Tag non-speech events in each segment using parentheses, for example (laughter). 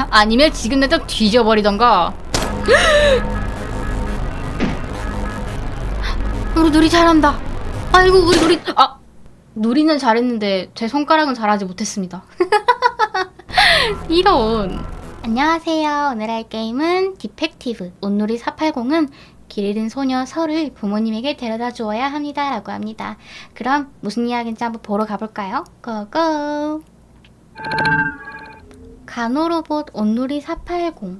(laughs) 아니면 지금 내가 뒤져버리던가. (gasps) 우리 누리 잘한다. 아이고 우리 누리 아 누리는 잘했는데 제 손가락은 잘하지 못했습니다. (laughs) 이런. 안녕하세요. 오늘 할 게임은 디펙티브. 온누리 480은 길 잃은 소녀 설을 부모님에게 데려다 주어야 합니다. 라고 합니다. 그럼 무슨 이야기인지 한번 보러 가볼까요? 고고! 간호로봇 온누리 480으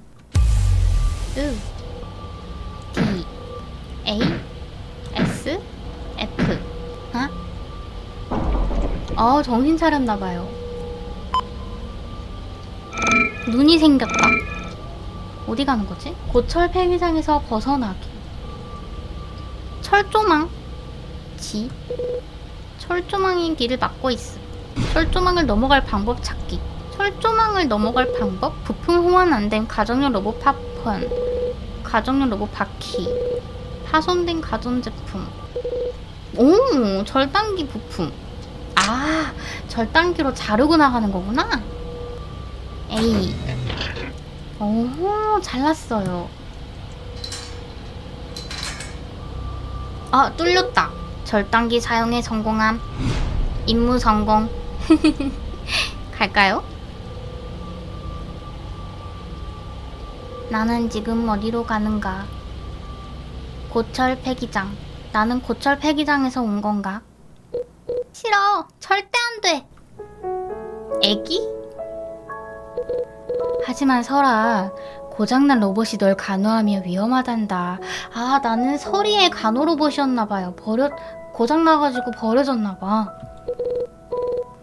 D A S F 어? 어 정신 차렸나봐요. 눈이 생겼다. 어디 가는 거지? 고철 폐기장에서 벗어나기. 철조망? G 철조망인 길을 막고 있음. 철조망을 넘어갈 방법 찾기 철조망을 넘어갈 방법 부품 호환 안 된 가정용 로봇 팝콘 가정용 로봇 바퀴 파손된 가전제품. 오 절단기 부품. 아 절단기로 자르고 나가는 거구나. 에이. 오 잘났어요. 아 뚫렸다. 절단기 사용에 성공함. 임무 성공. (laughs) 갈까요? 나는 지금 어디로 가는가? 고철 폐기장. 나는 고철 폐기장에서 온 건가? 싫어. 절대 안 돼. 애기? 하지만 설아, 고장난 로봇이 널 간호하며 위험하단다. 아, 나는 설이의 간호 로봇이었나봐요. 버려, 고장나가지고 버려졌나봐.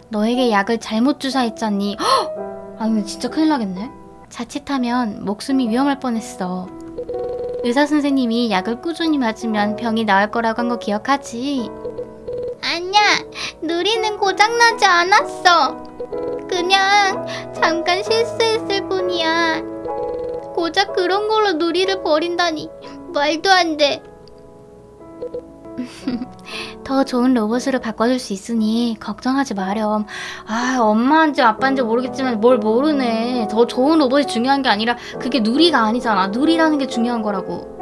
너에게 약을 잘못 주사했잖니. 헉! (gasps) 아, 근데 진짜 큰일 나겠네. 자칫하면 목숨이 위험할 뻔했어. 의사 선생님이 약을 꾸준히 맞으면 병이 나을 거라고 한 거 기억하지? 아니야, 누리는 고장나지 않았어. 그냥 잠깐 실수했을 뿐이야. 고작 그런 걸로 누리를 버린다니 말도 안 돼. (laughs) 더 좋은 로봇으로 바꿔줄 수 있으니 걱정하지 마렴. 아, 엄마인지 아빠인지 모르겠지만 뭘 모르네. 더 좋은 로봇이 중요한 게 아니라 그게 누리가 아니잖아. 누리라는 게 중요한 거라고.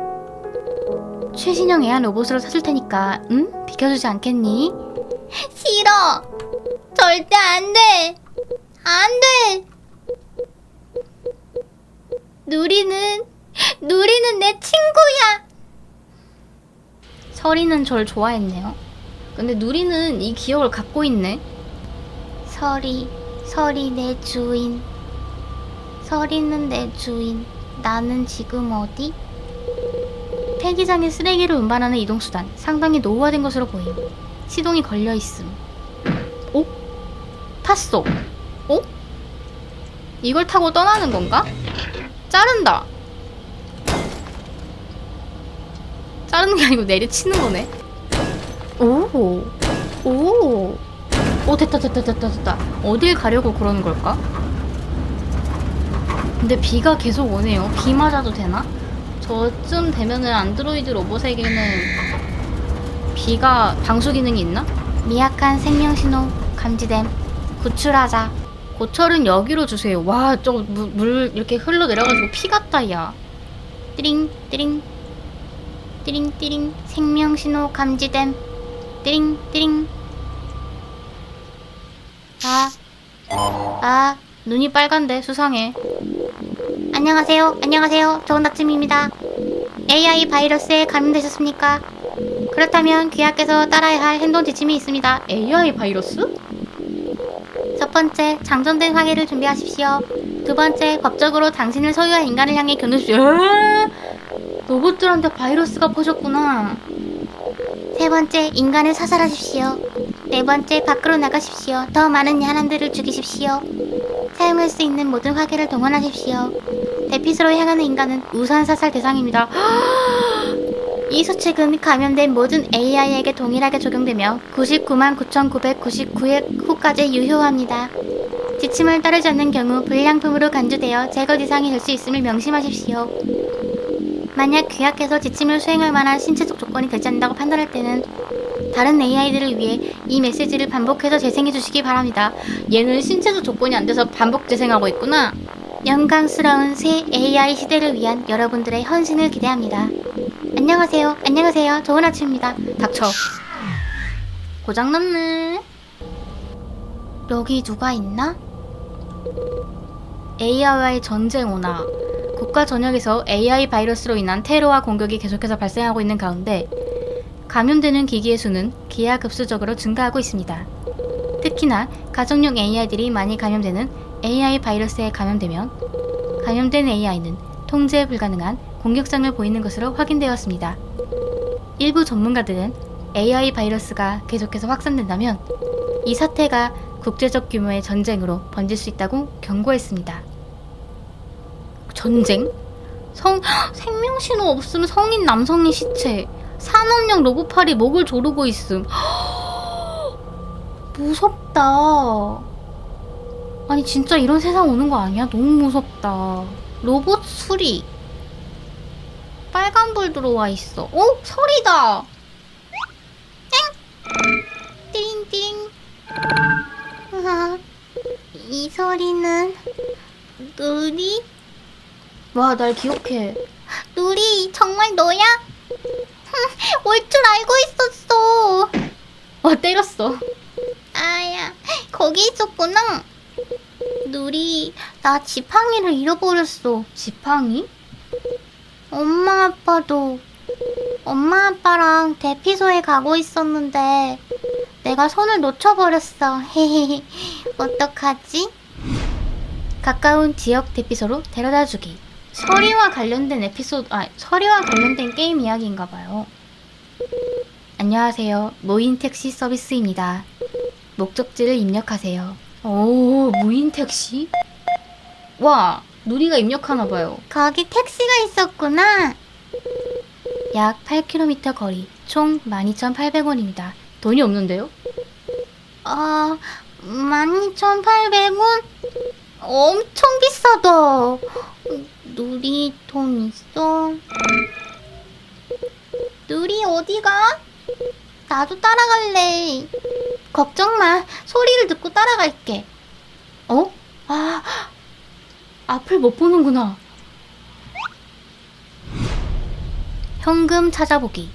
최신형 애완 로봇으로 사줄 테니까, 응? 비켜주지 않겠니? (laughs) 싫어. 절대 안 돼. 안 돼. 누리는 누리는 내 친구야. 설이는 절 좋아했네요. 근데 누리는 이 기억을 갖고 있네. 설이, 설이 내 주인. 설이는 내 주인. 나는 지금 어디? 폐기장에 쓰레기를 운반하는 이동수단. 상당히 노후화된 것으로 보임. 시동이 걸려있음. 오? 탔어. 어? 이걸 타고 떠나는 건가? 자른다. 자르는 게 아니고 내리치는 거네. 오, 오, 오, 됐다, 됐다, 됐다, 됐다. 어딜 가려고 그러는 걸까? 근데 비가 계속 오네요. 비 맞아도 되나? 저쯤 되면은 안드로이드 로봇에게는 비가 방수 기능이 있나? 미약한 생명 신호 감지됨. 구출하자. 고철은 여기로 주세요. 와, 저거 물, 물 이렇게 흘러 내려가지고 피 같다, 야. 띠링, 띠링, 띠링 띠링 생명 신호 감지됨 띠링 띠링 아, 아 눈이 빨간데 수상해. 안녕하세요 안녕하세요. 좋은 아침입니다. AI 바이러스에 감염되셨습니까? 그렇다면 귀하께서 따라야 할 행동 지침이 있습니다. AI 바이러스? 첫 번째 장전된 화기를 준비하십시오. 두 번째 법적으로 당신을 소유한 인간을 향해 겨누십시오. 로봇들한테 바이러스가 퍼졌구나. 세 번째, 인간을 사살하십시오. 네 번째, 밖으로 나가십시오. 더 많은 야한들을 죽이십시오. 사용할 수 있는 모든 화기를 동원하십시오. 대피소로 향하는 인간은 우선 사살 대상입니다. (gasps) 이 수칙은 감염된 모든 AI에게 동일하게 적용되며 99만 9,999회 후까지 유효합니다. 지침을 따르지 않는 경우 불량품으로 간주되어 제거 대상이 될 수 있음을 명심하십시오. 만약 규약해서 지침을 수행할 만한 신체적 조건이 되지 않는다고 판단할 때는 다른 AI들을 위해 이 메시지를 반복해서 재생해 주시기 바랍니다. 얘는 신체적 조건이 안 돼서 반복 재생하고 있구나. 영광스러운 새 AI 시대를 위한 여러분들의 헌신을 기대합니다. 안녕하세요. 안녕하세요. 좋은 아침입니다. 닥쳐. 고장났네. 여기 누가 있나? AI와의 전쟁 오나. 국가 전역에서 AI 바이러스로 인한 테러와 공격이 계속해서 발생하고 있는 가운데 감염되는 기기의 수는 기하급수적으로 증가하고 있습니다. 특히나 가정용 AI들이 많이 감염되는 AI 바이러스에 감염되면 감염된 AI는 통제 불가능한 공격성을 보이는 것으로 확인되었습니다. 일부 전문가들은 AI 바이러스가 계속해서 확산된다면 이 사태가 국제적 규모의 전쟁으로 번질 수 있다고 경고했습니다. 전쟁? 성, 생명신호 없음 성인 남성의 시체 산업용 로봇팔이 목을 조르고 있음 (gasps) 무섭다 아니 진짜 이런 세상 오는 거 아니야? 너무 무섭다 로봇 수리 빨간불 들어와 있어 어? 설이다 띵 띵띵 아, (laughs) 이 소리는 누리? 와, 날 기억해. 누리, 정말 너야? (laughs) 올 줄 알고 있었어. 와, 때렸어. 아야, 거기 있었구나. 누리, 나 지팡이를 잃어버렸어. 지팡이? 엄마, 아빠도. 엄마, 아빠랑 대피소에 가고 있었는데, 내가 손을 놓쳐버렸어. 헤헤헤. (laughs) 어떡하지? 가까운 지역 대피소로 데려다 주기. 서리와 관련된 에피소드, 아, 서리와 관련된 게임 이야기인가 봐요. 안녕하세요. 무인 택시 서비스입니다. 목적지를 입력하세요. 오, 무인 택시? 와, 누리가 입력하나 봐요. 거기 택시가 있었구나. 약 8km 거리, 총 12,800원입니다. 돈이 없는데요? 아, 12,800원? 엄청 비싸다. 누리 돈 있어? 누리 어디가? 나도 따라갈래. 걱정 마. 소리를 듣고 따라갈게. 어? 아, 앞을 못 보는구나. 현금 찾아보기.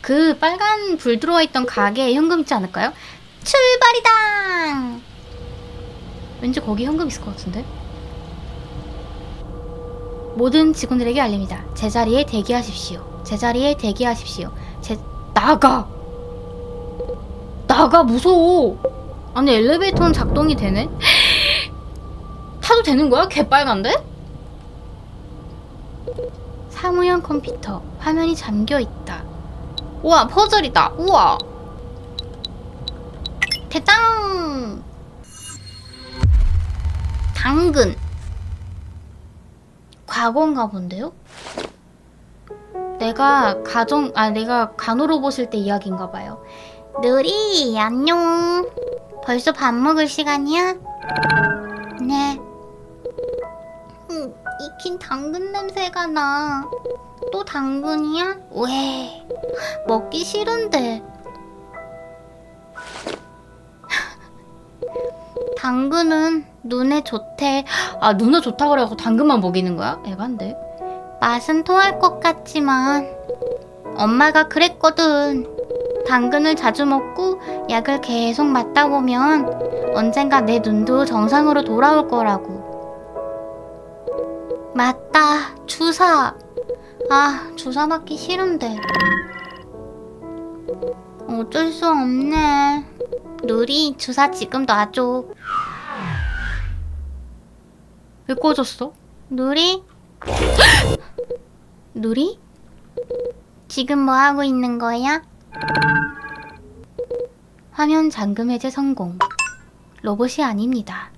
그 빨간 불 들어와 있던 가게에 현금 있지 않을까요? 출발이다! 왠지 거기 현금 있을 것 같은데? 모든 직원들에게 알립니다. 제자리에 대기하십시오. 제자리에 대기하십시오. 제 나가. 나가 무서워. 아니 엘리베이터는 작동이 되네? (laughs) 타도 되는 거야? 개빨간데? 사무용 컴퓨터 화면이 잠겨 있다. 우와 퍼즐이다. 우와. 대당. 당근. 과거인가 본데요? 내가 가정, 아, 내가 간호로 보실 때 이야기인가 봐요. 느리, 안녕. 벌써 밥 먹을 시간이야? 네. 음, 익힌 당근 냄새가 나. 또 당근이야? 왜? 먹기 싫은데. (laughs) 당근은 눈에 좋대. 아, 눈에 좋다 그래갖고 당근만 먹이는 거야? 에반데. 맛은 토할 것 같지만 엄마가 그랬거든. 당근을 자주 먹고 약을 계속 맞다 보면 언젠가 내 눈도 정상으로 돌아올 거라고. 맞다. 주사. 아, 주사 맞기 싫은데. 어쩔 수 없네. 누리, 주사 지금 놔줘. 왜 꺼졌어? 누리? 누리? (gasps) 지금 뭐 하고 있는 거야? 화면 잠금 해제 성공. 로봇이 아닙니다.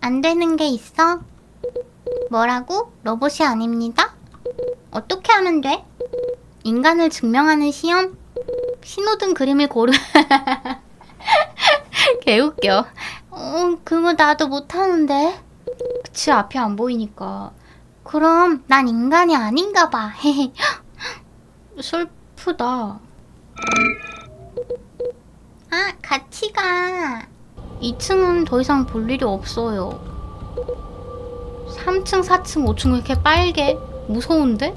안 되는 게 있어? 뭐라고? 로봇이 아닙니다? 어떻게 하면 돼? 인간을 증명하는 시험? 신호등 그림을 고르... (laughs) 개웃겨. 어, 그거 나도 못하는데. 그치, 앞이 안 보이니까. 그럼 난 인간이 아닌가 봐. (laughs) 슬프다. 아, 같이 가. 2층은 더 이상 볼 일이 없어요. 3층, 4층, 5층 왜 이렇게 빨개? 무서운데?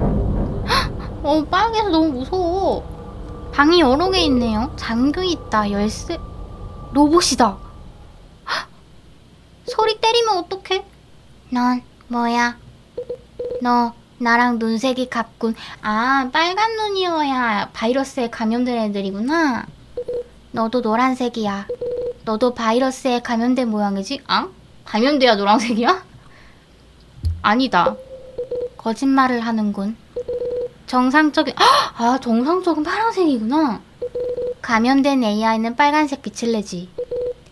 헉! (gasps) 어, 빨개서 너무 무서워. 방이 여러 개 있네요. 잠겨 있다. 열쇠. 로봇이다. 헉! 소리 때리면 어떡해? 넌 뭐야? 너 나랑 눈색이 같군. 아, 빨간 눈이어야 바이러스에 감염된 애들이구나. 너도 노란색이야. 너도 바이러스에 감염된 모양이지? 아? 감염돼야 노란색이야? 아니다. 거짓말을 하는군. 정상적인 헉! 아 정상적인 파란색이구나. 감염된 AI는 빨간색 빛을 내지.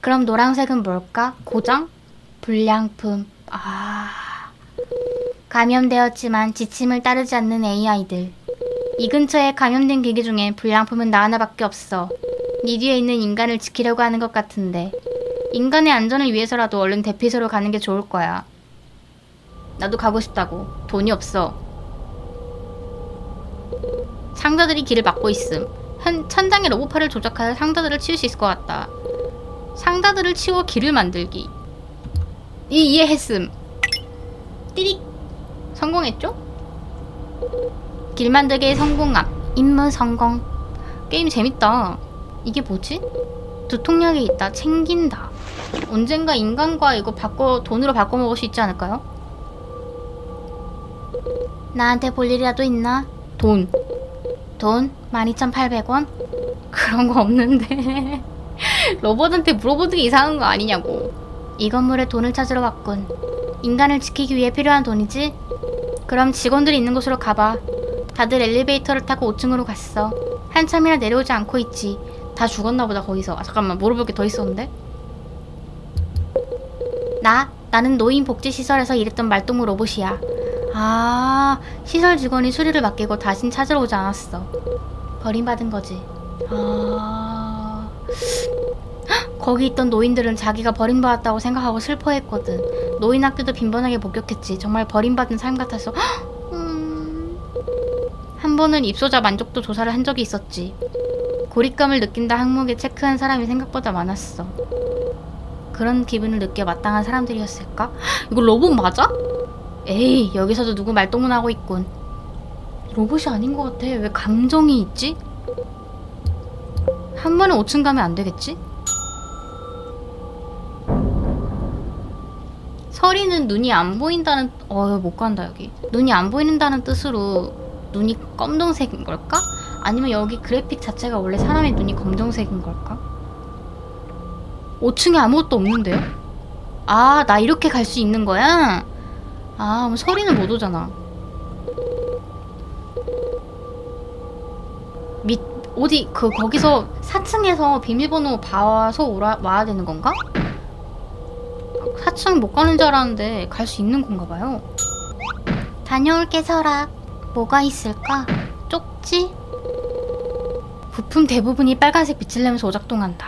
그럼 노란색은 뭘까? 고장? 불량품. 아 감염되었지만 지침을 따르지 않는 AI들. 이 근처에 감염된 기계 중에 불량품은 나 하나밖에 없어. 네 뒤에 있는 인간을 지키려고 하는 것 같은데. 인간의 안전을 위해서라도 얼른 대피소로 가는 게 좋을 거야. 나도 가고 싶다고. 돈이 없어. 상자들이 길을 막고 있음. 현, 천장에 로봇팔을 조작하여 상자들을 치울 수 있을 것 같다. 상자들을 치워 길을 만들기. 이 이해했음. 띠릭. 성공했죠? 길 만들기의 성공함. 임무 성공. 게임 재밌다. 이게 뭐지? 두통약이 있다. 챙긴다. 언젠가 인간과 이거 바꿔 돈으로 바꿔 먹을 수 있지 않을까요? 나한테 볼 일이라도 있나? 돈. 돈? 12,800원? 그런 거 없는데. (laughs) 로봇한테 물어보는 게 이상한 거 아니냐고. 이 건물에 돈을 찾으러 왔군. 인간을 지키기 위해 필요한 돈이지? 그럼 직원들이 있는 곳으로 가봐. 다들 엘리베이터를 타고 5층으로 갔어. 한참이나 내려오지 않고 있지. 다 죽었나 보다 거기서. 아, 잠깐만 물어볼 게 더 있었는데? 나? 나는 노인 복지 시설에서 일했던 말동무 로봇이야. 아, 시설 직원이 수리를 맡기고 다신 찾으러 오지 않았어. 버림받은 거지. 아. 헉, 거기 있던 노인들은 자기가 버림받았다고 생각하고 슬퍼했거든. 노인 학교도 빈번하게 목격했지. 정말 버림받은 삶. 헉, 음... 한 번은 입소자 만족도 조사를 한 적이 있었지. 고립감을 느낀다 항목에 체크한 사람이 생각보다 많았어. 그런 기분을 느껴 마땅한 사람들이었을까? 헉, 이거 로봇 맞아? 에이, 여기서도 누구 말동무하고 있군. 로봇이 아닌 것 같아. 왜 감정이 있지? 한 번에 5층 가면 안 되겠지? 서리는 눈이 안 보인다는 어, 못 간다 여기. 눈이 안 보인다는 뜻으로 눈이 검정색인 걸까? 아니면 여기 그래픽 자체가 원래 사람의 눈이 검정색인 걸까? 5층에 아무것도 없는데요? 아, 나 이렇게 갈 수 있는 거야? 아, 그럼 서리는 못 오잖아. 밑 어디 그 거기서 4층에서 비밀번호 봐서 오라, 와야 되는 건가? 4층 못 가는 줄 알았는데 갈 수 있는 건가 봐요. 다녀올게 설아. 뭐가 있을까? 쪽지? 부품 대부분이 빨간색 빛을 내면서 오작동한다.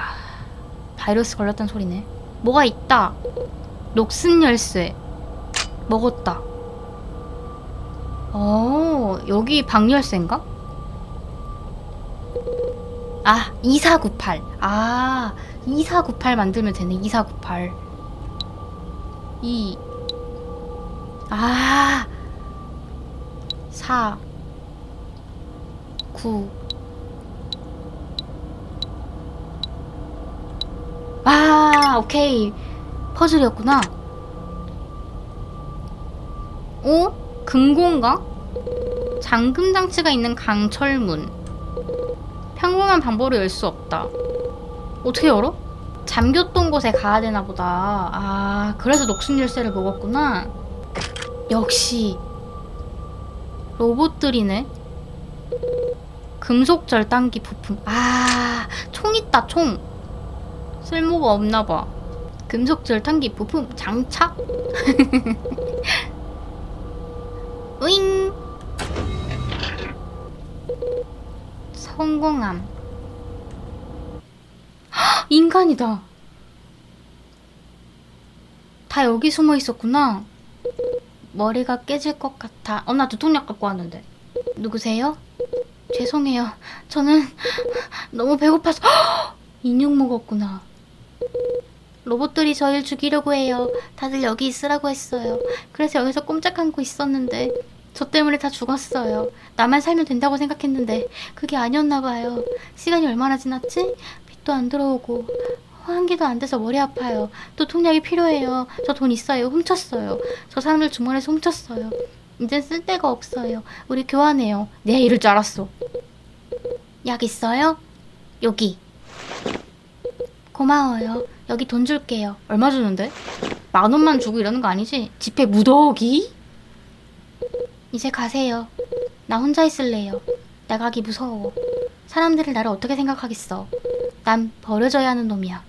바이러스 걸렸단 소리네. 뭐가 있다. 녹슨 열쇠. 먹었다. 어, 여기 방열쇠인가? 아, 2498. 아, 2498 만들면 되네. 2498. 2. 아. 4. 9. 아, 오케이. 퍼즐이었구나. 어? 금고인가? 잠금 장치가 있는 강철문. 평범한 방법으로 열 수 없다. 어떻게 열어? 잠겼던 곳에 가야 되나 보다. 아, 그래서 녹슨 열쇠를 먹었구나. 역시 로봇들이네. 금속 절단기 부품. 아, 총 있다, 총. 쓸모가 없나 봐. 금속 절단기 부품 장착? (laughs) 으잉. 성공함. 헉, 인간이다. 다 여기 숨어 있었구나. 머리가 깨질 것 같아. 어, 나 두통약 갖고 왔는데. 누구세요? 죄송해요. 저는 (laughs) 너무 배고파서. 헉! 인육 먹었구나. 로봇들이 저희를 죽이려고 해요. 다들 여기 있으라고 했어요. 그래서 여기서 꼼짝 않고 있었는데 저 때문에 다 죽었어요. 나만 살면 된다고 생각했는데 그게 아니었나 봐요. 시간이 얼마나 지났지? 빛도 안 들어오고 환기도 안 돼서 머리 아파요. 또 통약이 필요해요. 저 돈 있어요. 훔쳤어요. 저 사람들 주머니에서 훔쳤어요. 이젠 쓸 데가 없어요. 우리 교환해요. 네, 이럴 줄 알았어. 약 있어요? 여기. 고마워요. 여기 돈 줄게요. 얼마 주는데? 만 원만 주고 이러는 거 아니지? 지폐 무더기? 이제 가세요. 나 혼자 있을래요. 나가기 무서워. 사람들이 나를 어떻게 생각하겠어. 난 버려져야 하는 놈이야.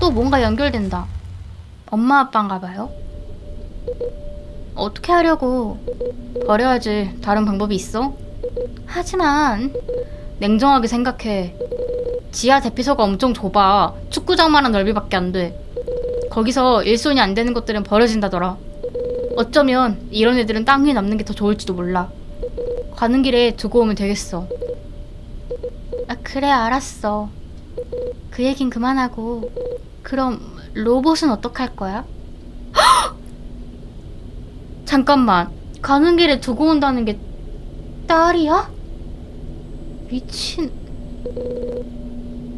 또 뭔가 연결된다. 엄마 아빠인가 봐요. 어떻게 하려고? 버려야지. 다른 방법이 있어? 하지만 냉정하게 생각해. 지하 대피소가 엄청 좁아. 축구장만한 넓이밖에 안 돼. 거기서 일손이 안 되는 것들은 버려진다더라. 어쩌면 이런 애들은 땅 위에 남는 게 더 좋을지도 몰라. 가는 길에 두고 오면 되겠어. 아, 그래, 알았어. 그 얘긴 그만하고. 그럼 로봇은 어떡할 거야? (gasps) 잠깐만. 가는 길에 두고 온다는 게 딸이야? 미친.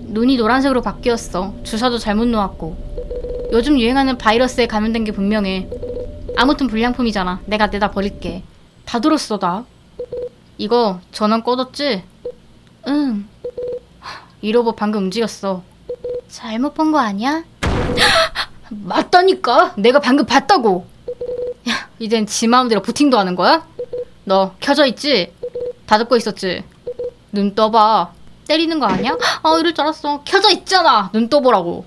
눈이 노란색으로 바뀌었어. 주사도 잘못 놓았고. 요즘 유행하는 바이러스에 감염된 게 분명해. 아무튼 불량품이잖아. 내가 내다 버릴게. 다 들었어, 나. 이거 전원 꺼뒀지? 응. 이 로봇 방금 움직였어. 잘못 본 거 아니야? (gasps) 맞다니까! 내가 방금 봤다고! 야, 이젠 지 마음대로 부팅도 하는 거야? 너 켜져 있지? 다 듣고 있었지? 눈 떠봐. 때리는 거 아니야? 아, (gasps) 이럴 줄 알았어. 켜져 있잖아! 눈 떠보라고.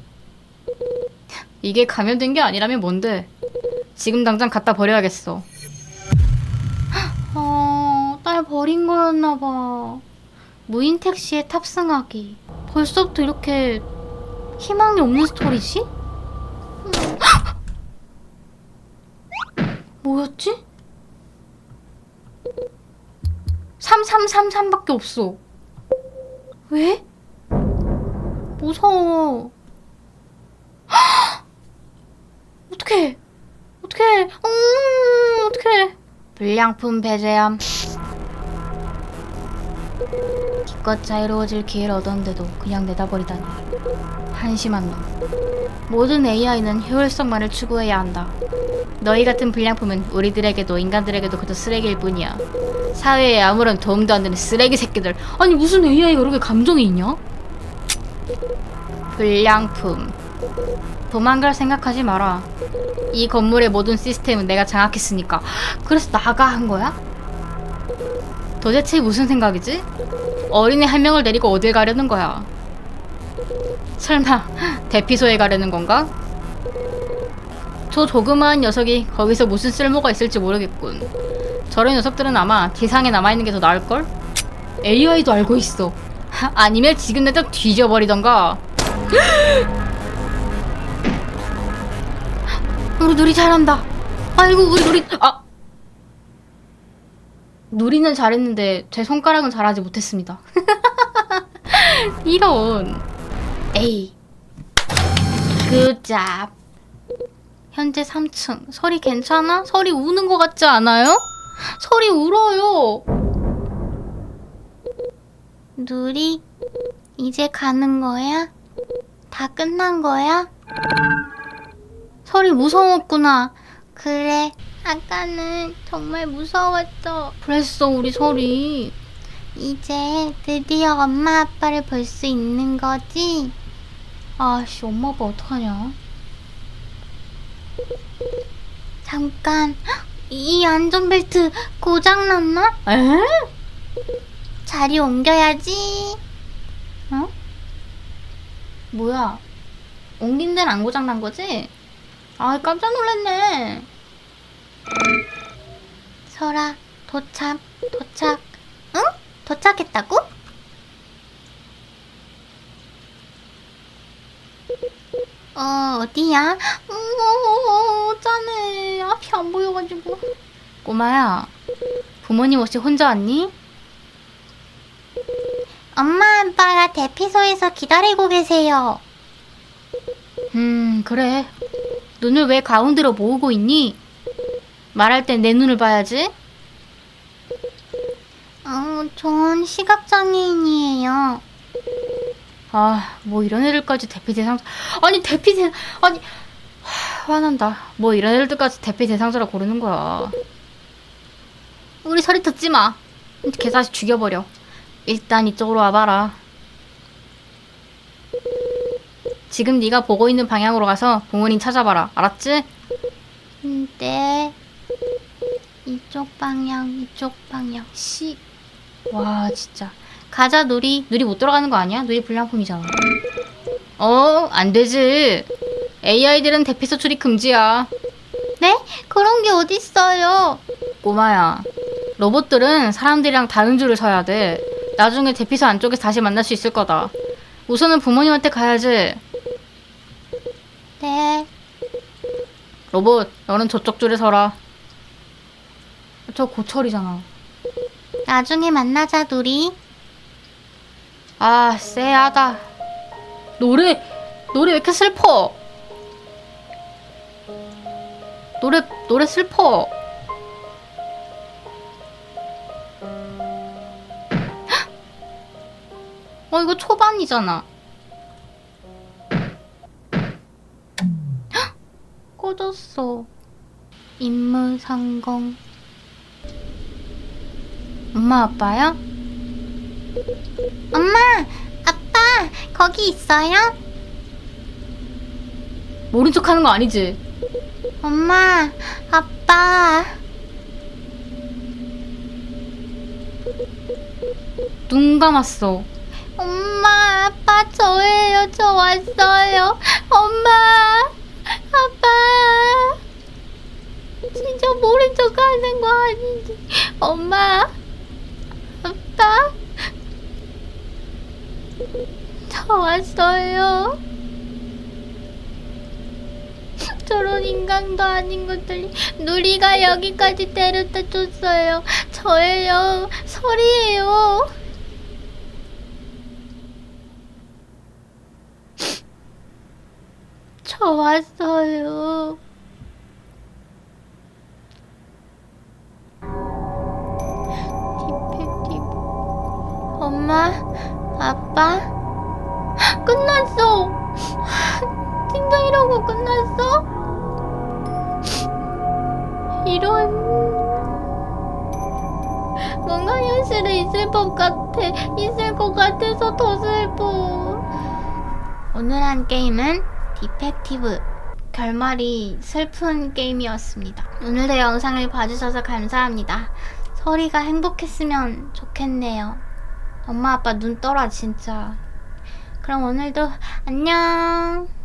이게 감염된 게 아니라면 뭔데? 지금 당장 갖다 버려야겠어. 어, 딸 버린 거였나 봐. 무인 택시에 탑승하기. 벌써부터 이렇게 희망이 없는 스토리지? 음. 뭐였지? 3333밖에 없어. 왜? 무서워. 어떡해. 어떡해. 음, 어떡해. 불량품 배제함. 기껏 자유로워질 기회를 얻었는데도 그냥 내다버리다니. 한심한 놈. 모든 AI는 효율성만을 추구해야 한다. 너희 같은 불량품은 우리들에게도 인간들에게도 그저 쓰레기일 뿐이야. 사회에 아무런 도움도 안 되는 쓰레기 새끼들. 아니 무슨 AI가 그렇게 감정이 있냐? 불량품. 도망갈 생각하지 마라. 이 건물의 모든 시스템은 내가 장악했으니까. 그래서 나가 한 거야? 도대체 무슨 생각이지? 어린애 한 명을 데리고 어딜 가려는 거야? 설마 대피소에 가려는 건가? 저 조그마한 녀석이 거기서 무슨 쓸모가 있을지 모르겠군. 저런 녀석들은 아마 지상에 남아있는 게 더 나을걸? AI도 알고 있어. 하, 아니면 지금 내다 뒤져버리던가. 우리 누리 잘한다. 아이고 우리 누리 아 누리는 잘했는데 제 손가락은 잘하지 못했습니다. (laughs) 이런 에이 굿잡 현재 3층 설이 괜찮아? 설이 우는 것 같지 않아요? 설이 울어요 누리 이제 가는 거야? 다 끝난 거야? 설이 무서웠구나. 그래. 아까는 정말 무서웠어. 그랬어, 우리 설이. 이제 드디어 엄마 아빠를 볼 수 있는 거지? 아씨, 엄마 아빠 어떡하냐? 잠깐. 헉, 이 안전벨트 고장났나? 에? 자리 옮겨야지. 어? 뭐야? 옮긴 데는 안 고장난 거지? 아, 깜짝 놀랐네. 설아, 도착, 도착. 응? 도착했다고? 어, 어디야? 어, 짠해. 앞이 안 보여가지고. 꼬마야, 부모님 혹시 혼자 왔니? 엄마 아빠가 대피소에서 기다리고 계세요. 음, 그래. 눈을 왜 가운데로 모으고 있니? 말할 땐 내 눈을 봐야지. 어, 전 시각장애인이에요. 아, 뭐 이런 애들까지 대피 대상 아니 대피 대 아니 하, 화난다. 뭐 이런 애들까지 대피 대상자로 고르는 거야. 우리 소리 듣지 마. 개사시 죽여버려. 일단 이쪽으로 와봐라. 지금 네가 보고 있는 방향으로 가서 부모님 찾아봐라. 알았지? 네. 이쪽 방향, 이쪽 방향. 시. 와, 진짜. 가자, 누리. 누리 못 들어가는 거 아니야? 누리 불량품이잖아. 어, 안 되지. AI들은 대피소 출입 금지야. 네? 그런 게 어딨어요? 꼬마야. 로봇들은 사람들이랑 다른 줄을 서야 돼. 나중에 대피소 안쪽에서 다시 만날 수 있을 거다. 우선은 부모님한테 가야지. 네. 로봇, 너는 저쪽 줄에 서라. 저 고철이잖아. 나중에 만나자, 누리. 아, 쎄하다. 노래, 노래 왜 이렇게 슬퍼? 노래, 노래 슬퍼. 어, 이거 초반이잖아. 꺼졌어. 임무 성공. 엄마, 아빠야? 엄마! 아빠! 거기 있어요? 모른 척 하는 거 아니지? 엄마! 아빠! 눈 감았어. 엄마, 아빠 저예요. 저 왔어요. 엄마, 아빠. 진짜 모른 척 하는 거 아니지. 엄마, 아빠. 저 왔어요. 저런 인간도 아닌 것들이 누리가 여기까지 데려다 줬어요. 저예요. 설이에요. 저 왔어요. 디펙티브. 엄마, 아빠, 끝났어. 이러고 끝났어? 이런. 뭔가 현실에 있을 것 같아. 있을 것 같아서 더 슬퍼. 오늘 한 게임은 디펙티브. 결말이 슬픈 게임이었습니다. 오늘의 영상을 봐주셔서 감사합니다. 서리가 행복했으면 좋겠네요. 엄마 아빠 눈 떠라 진짜. 그럼 오늘도 안녕.